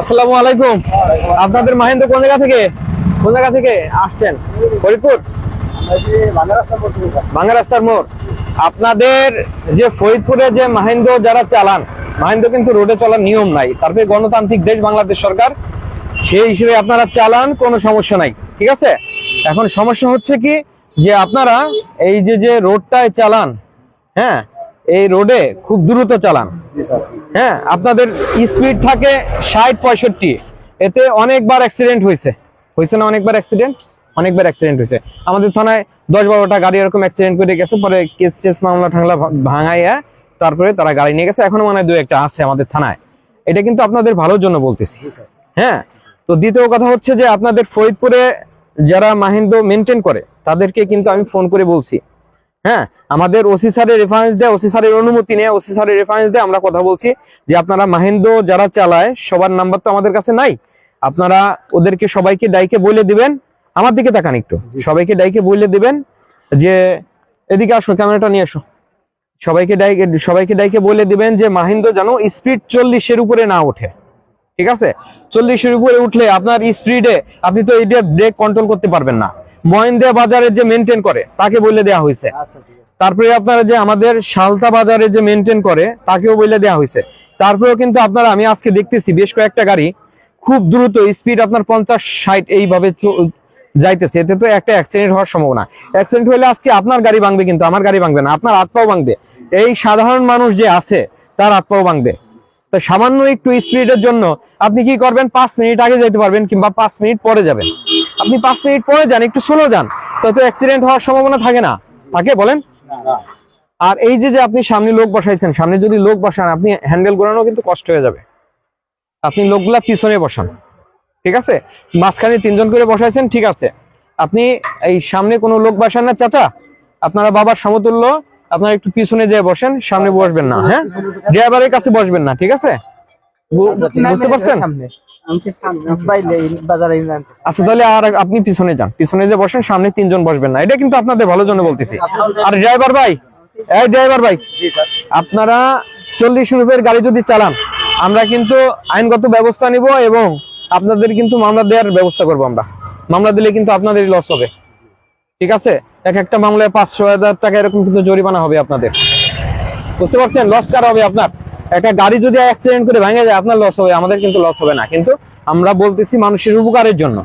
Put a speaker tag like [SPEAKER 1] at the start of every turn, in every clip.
[SPEAKER 1] আসসালামু আলাইকুম। আপনাদের মাহেন্দ্র কোন জায়গা থেকে? কোন জায়গা থেকে আসছেন? ফরিদপুর? রাস্তার মোড়। আপনাদের যে ফরিদপুরে যে মাহেন্দ্র যারা চালান, মাহেন্দ্র কিন্তু রোডে চলার নিয়ম নাই। তারপরে গণতান্ত্রিক দেশ বাংলাদেশ সরকার, সেই হিসেবে আপনারা চালান, কোনো সমস্যা নাই। ঠিক আছে? এখন সমস্যা হচ্ছে কি যে আপনারা এই যে যে রোডটায় চালান হ্যাঁ এই রোডে খুব দ্রুত চালান। হ্যাঁ আপনাদের স্পিড থাকে ষাট পঁয়ষট্টি। এতে অনেকবার অ্যাক্সিডেন্ট হয়েছে। হয়েছে না অনেকবার অ্যাক্সিডেন্ট অনেকবার অ্যাক্সিডেন্ট হয়েছে। আমাদের থানায় দশ বারোটা গাড়ি এরকম অ্যাক্সিডেন্ট করে গেছে পরে কেস টেস মামলা ঠাংলা ভাঙাইয়া তারপরে তারা গাড়ি নিয়ে গেছে। এখনও মানে দু একটা আছে আমাদের থানায়। এটা কিন্তু আপনাদের ভালোর জন্য বলতেছি। হ্যাঁ তো দ্বিতীয় কথা হচ্ছে যে আপনাদের ফরিদপুরে যারা মাহিন্দ্র মেনটেন করে তাদেরকে কিন্তু আমি ফোন করে বলছি। হ্যাঁ আমাদের ওসি স্যারের রেফারেন্স দেয় ওসি স্যারের অনুমতি নিয়ে ওসি স্যারের রেফারেন্স দেয় আমরা কথা বলছি যে আপনারা মাহেন্দ্র যারা চালায় সবার নাম্বার তো আমাদের কাছে নাই। আপনারা ওদেরকে সবাইকে ডাইকে বলে দিবেন আমার দিকে তাকান একটু। সবাইকে ডাইকে বলে দিবেন যে এদিকে আসো ক্যামেরাটা নিয়ে এসো সবাইকে ডাইকে সবাইকে ডাইকে বলে দিবেন যে মাহিন্দ্র যেন স্পিড চল্লিশের উপরে না ওঠে। ঠিক আছে? চল্লিশের উপরে উঠলে আপনার স্পিডে আপনি তো এটা ব্রেক কন্ট্রোল করতে পারবেন না। মহেন্দ্রা বাজারে যে মেনটেন করে তাকে বলে দেওয়া হয়েছে। তারপরে আপনারা যে আমাদের শালতা বাজারে যে মেনটেন করে তাকেও বলে দেওয়া হয়েছে। তারপরেও কিন্তু আপনারা আমি আজকে দেখতেছি বেশ কয়েকটা গাড়ি খুব দ্রুত স্পিড আপনার পঞ্চাশ ষাট এইভাবে যাইতেছে। এতে তো একটা অ্যাক্সিডেন্ট হওয়ার সম্ভাবনা। অ্যাক্সিডেন্ট হলে আজকে আপনার গাড়ি ভাঙবে কিন্তু আমার গাড়ি ভাঙবে না আপনার হাত পাও ভাঙবে। এই সাধারণ মানুষ যে আছে তার হাত পাও ভাঙবে। তো সামান্য একটু স্পিডের জন্য আপনি কি করবেন? পাঁচ মিনিট আগে যেতে পারবেন কিংবা পাঁচ মিনিট পরে যাবেন। আপনি পাঁচ মিনিট পরে যান, একটু স্লো যান, তত অ্যাক্সিডেন্ট হওয়ার সম্ভাবনা থাকে না। থাকে, বলেন? আর এই যে আপনি সামনে লোক বসাইছেন, সামনে যদি লোক বসান, আপনি হ্যান্ডেল ঘোরানো কিন্তু কষ্ট হয়ে যাবে। আপনি লোকগুলা পিছনে বসান, ঠিক আছে? মাঝখানে তিনজন করে বসাইছেন, ঠিক আছে। আপনি এই সামনে কোনো লোক বসান না, চাচা। আপনারা বাবার সমতুল্য আপনারা একটু পিছনে যেয়ে বসেন সামনে বসবেন না হ্যাঁ? ড্রাইভারের কাছে বসবেন না ঠিক আছে? বুঝতে পারছেন? আচ্ছা তাহলে আর আপনি পিছনে যান। পিছনে যে বসেন সামনে তিনজন বসবেন না। এটা কিন্তু আপনাদের ভালোর জন্য বলতেছি। আর ড্রাইভার ভাই এই ড্রাইভার ভাই আপনারা চল্লিশ রুপের গাড়ি যদি চালান আমরা কিন্তু আইনগত ব্যবস্থা নিব এবং আপনাদের কিন্তু মামলা দেওয়ার ব্যবস্থা করব আমরা। মামলা দিলে কিন্তু আপনাদেরই লস হবে। ঠিক আছে? এক একটা মামলায় পাঁচশো হাজার টাকা এরকম কিন্তু জরিমানা হবে আপনাদের। বুঝতে পারছেন? লস কার হবে আপনার? একটা গাড়ি যদি অ্যাক্সিডেন্ট করে ভেঙে যায়, আপনার লস হবে, আমাদের কিন্তু লস হবে না। কিন্তু আমরা বলতেছি মানুষের উপকারের জন্য।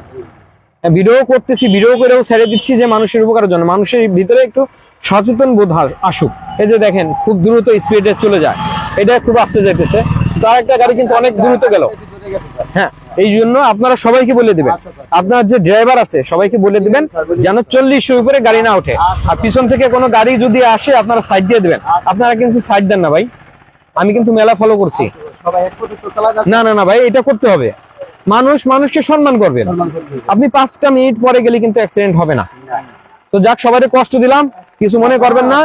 [SPEAKER 1] ভিডিও করতেছি, ভিডিও করেও ছেড়ে দিচ্ছি যে মানুষের উপকারের জন্য। মানুষের ভিতরে একটু সচেতন বোধ আস- আসুক। এই যে দেখেন, খুব দ্রুত স্পিডে চলে যায়। এটা খুব আস্তে যেতেছে তার একটা গাড়ি কিন্তু অনেক দ্রুত গেল। হ্যাঁ এই জন্য আপনারা সবাইকে বলে দিবেন। আপনার যে ড্রাইভার আছে সবাইকে বলে দিবেন যেন চল্লিশ উপরে গাড়ি না ওঠে। আর পিছন থেকে কোনো গাড়ি যদি আসে আপনারা সাইড দিয়ে দিবেন। আপনারা কিন্তু সাইড দেন না ভাই। আমি কিন্তু মেলা ফলো করছি। না না না ভাই এটা করতে হবে। মানুষ মানুষকে সম্মান করবেন। আপনি পাঁচটা মিনিট পরে গেলে কিন্তু অ্যাক্সিডেন্ট হবে না। তো যাক সবাই কষ্ট দিলাম। কিছু মনে করবেন না।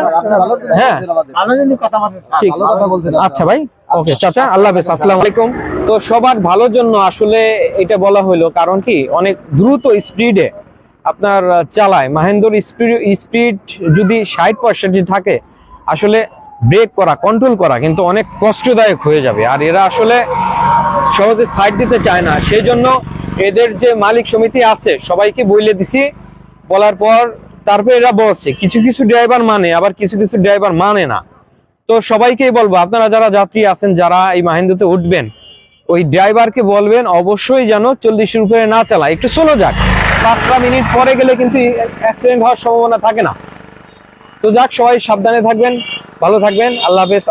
[SPEAKER 1] হ্যাঁ। আচ্ছা ভাই ওকে চাচা আল্লাহ হাফেজ আসসালামু আলাইকুম। তো সবার ভালোর জন্য আসলে এটা বলা হলো, কারণ কি, অনেক দ্রুত স্পিডে আপনার চালায়। মাহেন্দ্র স্পিড স্পিড যদি ষাট পঁয়ষট্টি থাকে, আসলে ব্রেক করা কন্ট্রোল করা কিন্তু অনেক কষ্টদায়ক হয়ে যাবে। আর এরা আসলে সহজে সাইড দিতে চায় না। সেই জন্য এদের যে মালিক সমিতি আছে, সবাইকে বলে দিছি, বলার পর তারপরে এরা বলছে, কিছু কিছু ড্রাইভার মানে আবার কিছু কিছু ড্রাইভার মানে না। তো সবাইকেই বলব, আপনারা যারা যাত্রী আছেন, যারা এই মাহেন্দ্রতে উঠবেন ওই ড্রাইভারকে বলবেন, অবশ্যই যেন চল্লিশের উপরে না চালায়। একটু সোলো যাক। পাঁচটা মিনিট পরে গেলে কিন্তু অ্যাক্সিডেন্ট হওয়ার সম্ভাবনা থাকে না। তো যাক, সবাই সাবধানে থাকবেন, ভালো থাকবেন, আল্লাহ হাফেজ